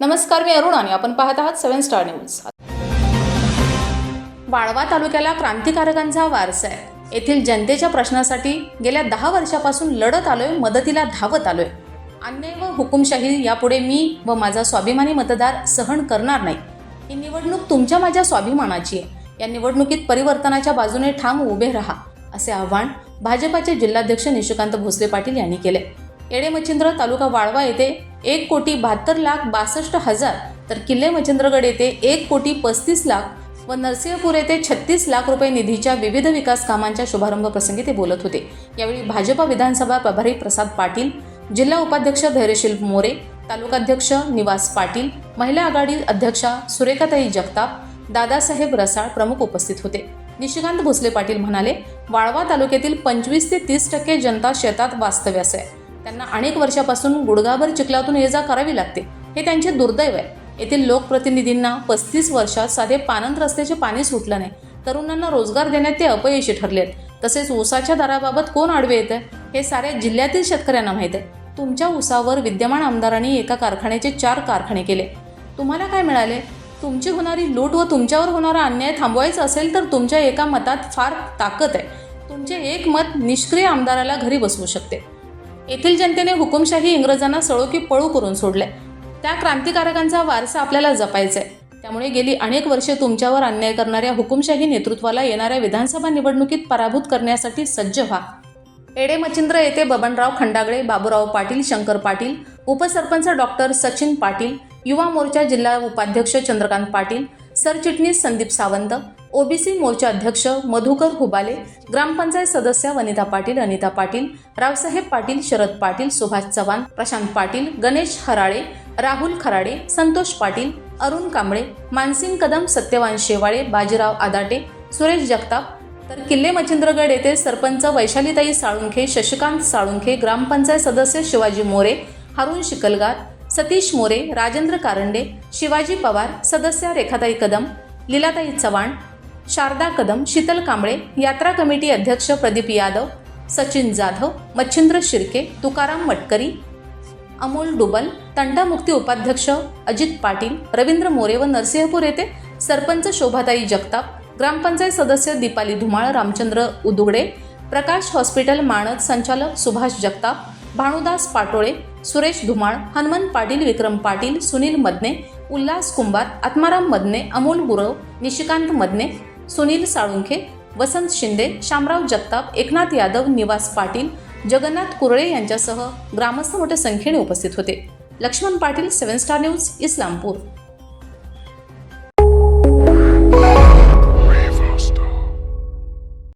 नमस्कार मी अरुण आणि आपण पाहत आहात सेव्हन स्टार न्यूज. वाळवा तालुक्याला क्रांतिकारकांचा वारसा आहे. येथील जनतेच्या प्रश्नासाठी गेल्या दहा वर्षापासून लढत आलोय मदतीला धावत आलोय. अन्याय व हुकुमशाही यापुढे मी व माझा स्वाभिमानी मतदार सहन करणार नाही. ही निवडणूक तुमच्या माझ्या स्वाभिमानाची आहे. या निवडणुकीत परिवर्तनाच्या बाजूने ठाम उभे राहा असे आवाहन भाजपाचे जिल्हाध्यक्ष निशिकांत भोसले पाटील यांनी केले. येडे मच्छिंद्र तालुका वाळवा येथे एक कोटी बहात्तर लाख बासष्ट हजार तर किल्ले मच्छिंद्रगड येथे एक कोटी पस्तीस लाख व नरसिंहपूर येथे छत्तीस लाख रुपये निधीच्या विविध विकास कामांच्या शुभारंभ प्रसंगी ते बोलत होते. यावेळी भाजपा विधानसभा प्रभारी प्रसाद पाटील जिल्हा उपाध्यक्ष धैर्यशील मोरे तालुकाध्यक्ष निवास पाटील महिला आघाडी अध्यक्षा सुरेखाताई जगताप दादासाहेब रसाळ प्रमुख उपस्थित होते. निशिकांत भोसले पाटील म्हणाले वाळवा तालुक्यातील पंचवीस ते तीस टक्के जनता शेतात वास्तव्यास आहे. त्यांना अनेक वर्षापासून गुडघाभर चिखलातून ये जा करावी लागते. हे त्यांचे दुर्दैव आहे. येथील लोकप्रतिनिधींना पस्तीस वर्षात साधे पानंद रस्त्याचे पाणी सुटलं नाही. तरुणांना रोजगार देण्यात ते अपयशी ठरलेत. तसेच ऊसाच्या दराबाबत कोण आडवे येतं? हे साऱ्या जिल्ह्यातील शेतकऱ्यांना माहीत आहे. तुमच्या ऊसावर विद्यमान आमदारांनी एका कारखान्याचे चार कारखाने केले. तुम्हाला काय मिळाले? तुमची होणारी लूट व तुमच्यावर होणारा अन्याय थांबवायचा असेल तर तुमच्या एका मतात फार ताकद आहे. तुमचे एक मत निष्क्रिय आमदाराला घरी बसवू शकते. येथील जनतेने हुकुमशाही इंग्रजांना सळो की पळू करून सोडले. त्या क्रांतिकारकांचा वारसा आपल्याला जपायचा आहे त्यामुळे गेली अनेक वर्षे तुमच्यावर अन्याय करणाऱ्या हुकुमशाही नेतृत्वाला येणाऱ्या विधानसभा निवडणुकीत पराभूत करण्यासाठी सज्ज व्हा. एडे मच्छिंद्र येथे बबनराव खंडागळे बाबूराव पाटील शंकर पाटील उपसरपंच डॉक्टर सचिन पाटील युवा मोर्चा जिल्हा उपाध्यक्ष चंद्रकांत पाटील सरचिटणीस संदीप सावंत ओबीसी मोर्चा अध्यक्ष मधुकर हुबाले ग्रामपंचायत सदस्य वनिता पाटील अनिता पाटील रावसाहेब पाटील शरद पाटील सुभाष चव्हाण प्रशांत पाटील गणेश हराळे राहुल खराडे संतोष पाटील अरुण कांबळे मानसिंग कदम सत्यवान शेवाळे बाजीराव आदाटे सुरेश जगताप तर किल्ले मच्छिंद्रगड येथे सरपंच वैशालीताई साळुंखे शशिकांत साळुंखे ग्रामपंचायत सदस्य शिवाजी मोरे हारून शिकलगार सतीश मोरे राजेंद्र कारंडे शिवाजी पवार सदस्य रेखाताई कदम लीलाताई चव्हाण शारदा कदम शीतल कांबळे यात्रा कमिटी अध्यक्ष प्रदीप यादव सचिन जाधव मच्छिंद्र शिर्के तुकाराम मटकरी अमोल डुबल तंटामुक्ती उपाध्यक्ष अजित पाटील रवींद्र मोरे व नरसिंहपूर येथे सरपंच शोभाताई जगताप ग्रामपंचायत सदस्य दीपाली धुमाळ रामचंद्र उदुगडे प्रकाश हॉस्पिटल माणद संचालक सुभाष जगताप भानुदास पाटोळे सुरेश धुमाळ हनुमान पाटील विक्रम पाटील सुनील मदने उल्हास कुंभार आत्माराम मदने अमोल गुरव निशिकांत मदने सुनील साळुंखे वसंत शिंदे शामराव जगताप एकनाथ यादव निवास पाटील जगन्नाथ कुरळे यांच्यासह ग्रामस्थ मोठ्या संख्येने उपस्थित होते. Laxman Patil seven star news Islampur.